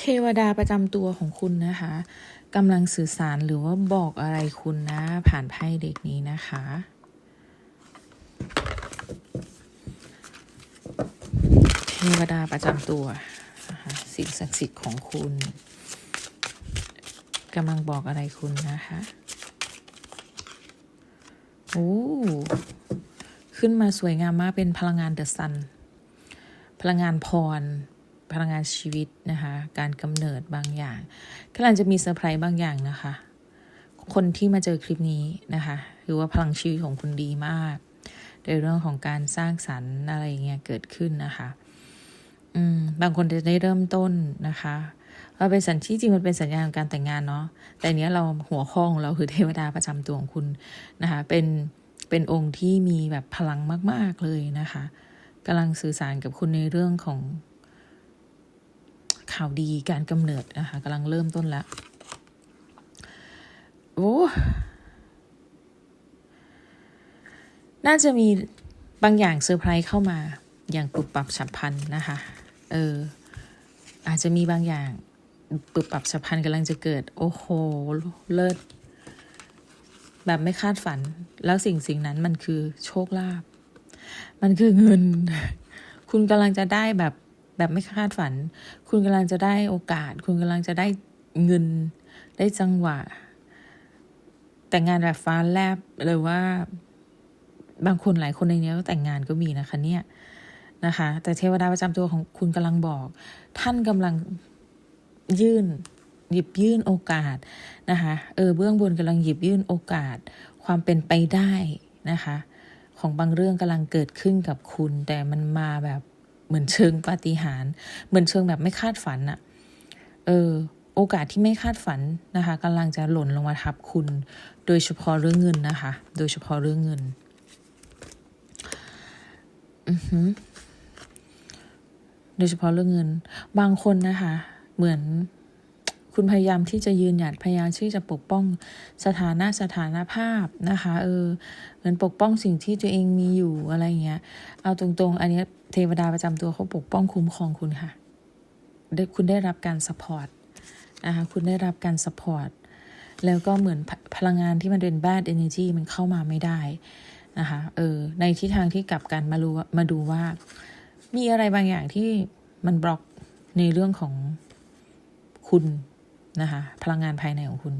เทวดาประจำตัวของคุณนะคะกำลังสื่อสารหรือว่าบอกอะไรคุณนะ ผ่านไพ่เด็กนี้นะคะ เทวดาประจำตัวนะคะสิ่งศักดิ์สิทธิ์ของคุณกำลังบอกอะไรคุณนะคะโอ้ขึ้นมาสวยงามมากเป็นพลังงานเดอะซัน พลังงานพร พลังงานชีวิตนะคะ การกำเนิดบางอย่างกำลังจะมีเซอร์ไพรส์บางอย่างนะคะ คนที่มาเจอคลิปนี้นะคะคือว่าพลังชีวิตของคุณดีมาก ในเรื่องของการสร้างสรรค์อะไรเงี้ยเกิดขึ้นนะคะ อืมบางคนจะได้เริ่มต้นนะคะว่าเป็นสัญที่จริงมันเป็นสัญญาณของการแต่งงานเนาะแต่เนี้ยเราหัวข้อของเราคือเทวดาประจำตัวของคุณนะคะ เป็นเป็นองค์ที่มีแบบพลังมาก ๆเลยนะคะกำลังสื่อสารกับคุณในเรื่องของ ข่าวดีการกำเนิดนะคะกำลังเริ่มต้นแล้วโอ้น่าจะมีบางอย่างเซอร์ไพรส์เข้ามาอย่างปุบปรับฉับพลันนะคะเอออาจจะมีบางอย่างปุบปรับฉับพลันกำลังจะเกิด โอ้โห เลิศแบบไม่คาดฝัน แล้วสิ่งสิ่งนั้นมันคือโชคลาภมันคือเงิน คุณกำลังจะได้แบบ แบบไม่คาดฝัน คุณกำลังจะได้โอกาส คุณกำลังจะได้เงิน ได้จังหวะ แต่งงานแบบฟ้าแลบหรือว่า บางคนหลายคนในนี้ก็แต่งงานก็มีนะคะ เนี่ยนะคะ แต่เทวดาประจำตัวของคุณกำลังบอก ท่านกำลังยื่น หยิบยื่นโอกาสนะคะเออเบื้องบนกำลังหยิบยื่นโอกาส ความเป็นไปได้นะคะ ของบางเรื่องกำลังเกิดขึ้นกับคุณ แต่มันมาแบบ เหมือนเชิงปาฏิหาริย์เหมือนเชิงแบบไม่คาดฝันอะเออ โอกาสที่ไม่คาดฝันนะคะกำลังจะหล่นลงมาทับคุณ โดยเฉพาะเรื่องเงินนะคะ โดยเฉพาะเรื่องเงิน อือหือโดยเฉพาะเรื่องเงิน บางคนนะคะ เหมือนคุณพยายามที่จะยืนหยัดพยายามที่จะปกป้องสถานะสถานภาพนะคะ เออ เหมือนปกป้องสิ่งที่ตัวเองมีอยู่อะไรเงี้ย เอาตรงๆ อันนี้ เทวดาประจำตัวเขาปกป้องคุ้มครองคุณค่ะคุณได้รับการสปอร์ตนะคะคุณได้รับการสปอร์ตแล้วก็เหมือนพพลังงานที่มันเป็น bad energy มันเข้ามาไม่ได้นะคะเออในทิศทางที่กลับกันมารู้มาดูว่า มีอะไรบางอย่างที่มันบล็อกในเรื่องของคุณ นะคะพลังงานภายในของคุณ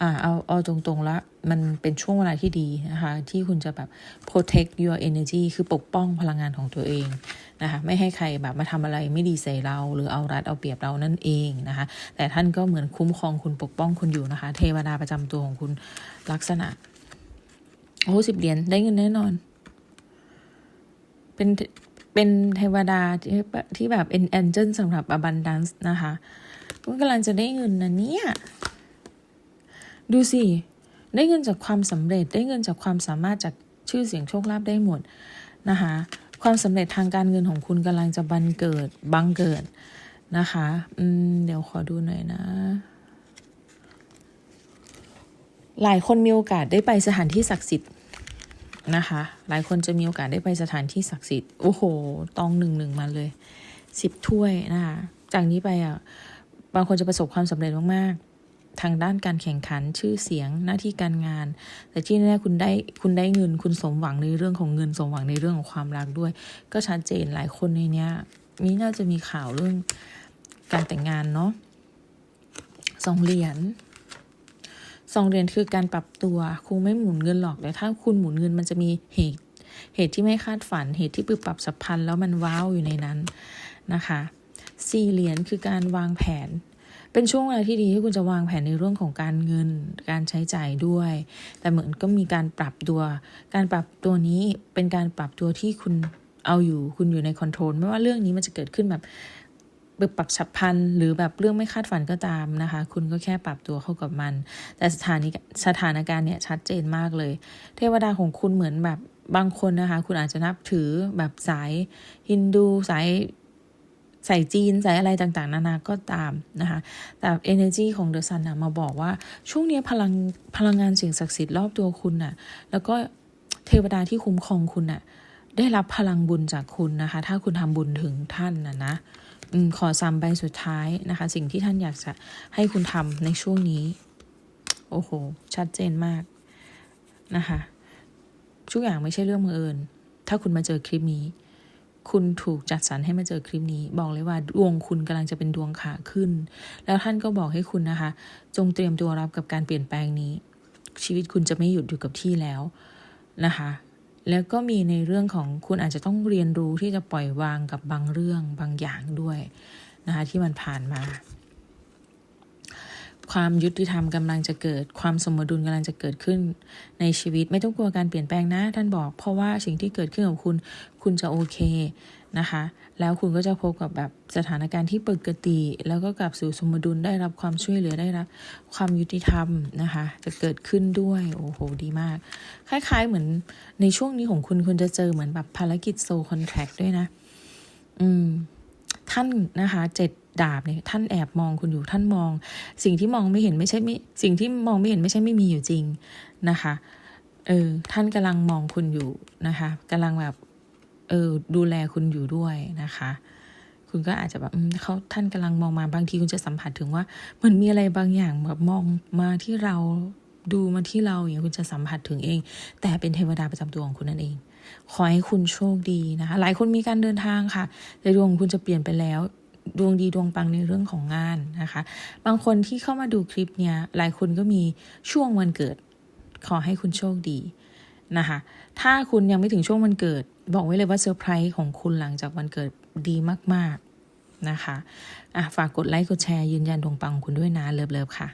อ่าเอาเอาตรงๆแล้วมันเป็นช่วงเวลาที่ดีนะคะที่คุณจะแบบ protect your energy คือปกป้องพลังงานของตัวเองนะคะไม่ให้ใครแบบมาทำอะไรไม่ดีใส่เรา หรือเอารัดเอาเปรียบเรานั่นเองนะคะแต่ท่านก็เหมือนคุ้มครองคุณปกป้องคุณอยู่นะคะ เทวดาประจำตัวของคุณลักษณะโอ้สิบเหรียญได้เงินแน่นอน เป็นเป็นเทวดาที่ที่แบบเป็นแองเจิลสำหรับ abundance นะคะ กำลังจะได้เงินนะเนี่ย ดูสิ ได้เงินจากความสำเร็จ ได้เงินจากความสามารถจากชื่อเสียงโชคลาภได้หมดนะคะ ความสำเร็จทางการเงินของคุณกำลังจะบันเกิด บังเกิดนะคะ อืม เดี๋ยวขอดูหน่อยนะหลายคนมีโอกาสได้ไปสถานที่ศักดิ์สิทธิ์นะคะ หลายคนจะมีโอกาสได้ไปสถานที่ศักดิ์สิทธิ์ โอ้โห ตองหนึ่งหนึ่งมาเลยสิบถ้วยนะคะ จากนี้ไปอะ บางคนจะประสบความสำเร็จมากๆ ทางด้านการแข่งขันชื่อเสียงหน้าที่การงาน แต่ที่แน่ๆคุณได้คุณได้เงินคุณสมหวังในเรื่องของเงินสมหวังในเรื่องของความรักด้วย ก็ชัดเจนหลายคนในเนี้ยมีน่าจะมีข่าวเรื่องการแต่งงานเนาะสองเหรียญสองเหรียญคือการปรับตัวคงไม่หมุนเงินหรอกแต่ถ้าคุณหมุนเงินมันจะมีเหตุเหตุที่ไม่คาดฝันเหตุที่ปรับปรับสับพันธ์แล้วมันว้าวอยู่ในนั้นนะคะสี่เหรียญคือการวางแผน เป็นช่วงเวลาที่ดีที่คุณจะวางแผนในเรื่องของการเงิน การใช้จ่ายด้วย แต่เหมือนก็มีการปรับตัว การปรับตัวนี้เป็นการปรับตัวที่คุณเอาอยู่ คุณอยู่ในคอนโทรล ไม่ว่าเรื่องนี้มันจะเกิดขึ้นแบบแบบปรับฉับพลันหรือแบบเรื่องไม่คาดฝันก็ตามนะคะ คุณก็แค่ปรับตัวเข้ากับมัน แต่สถานีสถานการณ์เนี่ยชัดเจนมากเลย เทวดาของคุณเหมือนแบบบางคนนะคะ คุณอาจจะนับถือแบบสายฮินดูสาย ใสายจีนใสายอะไรต่างๆ นานาก็ตามนะคะแต่ energy ของเดอะซันมาบอกว่าช่วงนี้พลังพลังงานสิ่งศักดิ์สิทธิ์รอบตัวคุณน่ะแล้วก็เทวดาที่คุ้มครองคุณน่ะได้รับพลังบุญจากคุณนะคะ ถ้าคุณทำบุญถึงท่านนะนะขอสามใบสุดท้ายนะคะ สิ่งที่ท่านอยากจะให้คุณทำในช่วงนี้ โอ้โห ชัดเจนมากนะคะทุกอย่างไม่ใช่เรื่องบังเอิญถ้าคุณมาเจอคลิปนี้ คุณถูกจัดสรรให้มาเจอคลิปนี้ บอกเลยว่าดวงคุณกำลังจะเป็นดวงขาขึ้น แล้วท่านก็บอกให้คุณนะคะ จงเตรียมตัวรับกับการเปลี่ยนแปลงนี้ ชีวิตคุณจะไม่หยุดอยู่กับที่แล้วนะคะ แล้วก็มีในเรื่องของคุณอาจจะต้องเรียนรู้ที่จะปล่อยวางกับบางเรื่องบางอย่างด้วยนะคะที่มันผ่านมา ความยุติธรรมกำลังจะเกิด ความสมดุลกำลังจะเกิดขึ้น ในชีวิตไม่ต้องกลัวการเปลี่ยนแปลงนะท่านบอก เพราะว่าสิ่งที่เกิดขึ้นกับคุณคุณจะโอเคนะคะ แล้วคุณก็จะพบกับแบบสถานการณ์ที่ปกติ แล้วก็กลับสู่สมดุลได้รับความช่วยเหลือได้รับความยุติธรรมนะคะ จะเกิดขึ้นด้วยโอ้โหดีมาก คล้าย ๆ เหมือนในช่วงนี้ของคุณคุณจะเจอเหมือนแบบภารกิจโซคอนแท c t ด้วยนะ อืมท่านนะคะเจ็ด ดาบเนี่ยท่านแอบมองคุณอยู่ท่านมอง สิ่งที่มองไม่เห็นไม่ใช่ไม่สิ่งที่มองไม่เห็นไม่ใช่ไม่มีอยู่จริงนะคะเออท่านกำลังมองคุณอยู่นะคะกำลังแบบเออดูแลคุณอยู่ด้วยนะคะ คุณก็อาจจะแบบเขาท่านกำลังมองมาบางทีคุณจะสัมผัสถึงว่ามันมีอะไรบางอย่างแบบมองมาที่เราดูมาที่เราอย่างคุณจะสัมผัสถึงเอง แต่เป็นเทวดาประจำตัวของคุณนั่นเอง ขอให้คุณโชคดีนะคะ หลายคนมีการเดินทางค่ะแต่ดวงคุณจะเปลี่ยนไปแล้ว ดวงดีดวงปังในเรื่องของงานนะคะ บางคนที่เข้ามาดูคลิปเนี่ยหลายคนก็มีช่วงวันเกิด ขอให้คุณโชคดีนะคะ ถ้าคุณยังไม่ถึงช่วงวันเกิด บอกไว้เลยว่าเซอร์ไพรส์ของคุณหลังจากวันเกิดดีมาก ๆนะคะอะฝากกดไลค์กดแชร์ยืนยันดวงปังของคุณด้วยนะเลิฟๆค่ะ